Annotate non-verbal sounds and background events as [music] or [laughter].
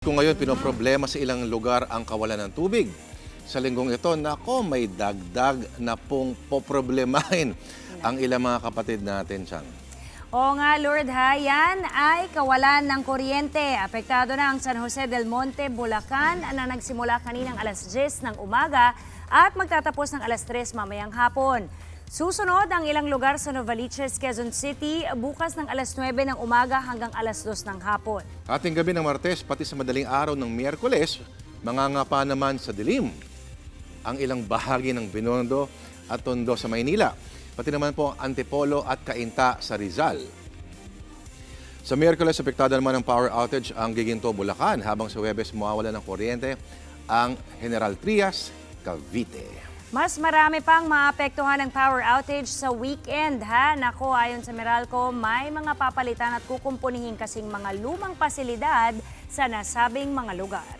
Kung ngayon pinoproblema sa ilang lugar ang kawalan ng tubig. Sa linggong ito, nako, may dagdag na pong poproblemahin [laughs] ang ilang mga kapatid natin, Chan. Oo nga, Lord ha, yan ay kawalan ng kuryente. Apektado na ang San Jose del Monte, Bulacan na nagsimula kaninang alas 10 ng umaga at magtatapos ng alas 3 mamayang hapon. Susunod ang ilang lugar sa Novaliches, Quezon City bukas ng alas 9 ng umaga hanggang alas 2 ng hapon. Ating gabi ng Martes, pati sa madaling araw ng Miyerkules, mangangapa naman sa dilim ang ilang bahagi ng Binondo at Tondo sa Maynila. Pati naman po ang Antipolo at Cainta sa Rizal. Sa Miyerkules, apektado naman ng power outage ang Giginto, Bulacan, habang sa Webes mawawala ng kuryente ang General Trias, Cavite. Mas marami pang maapektuhan ng power outage sa weekend ha. Nako, ayon sa Meralco, may mga papalitan at kukumpunihin kasing mga lumang pasilidad sa nasabing mga lugar.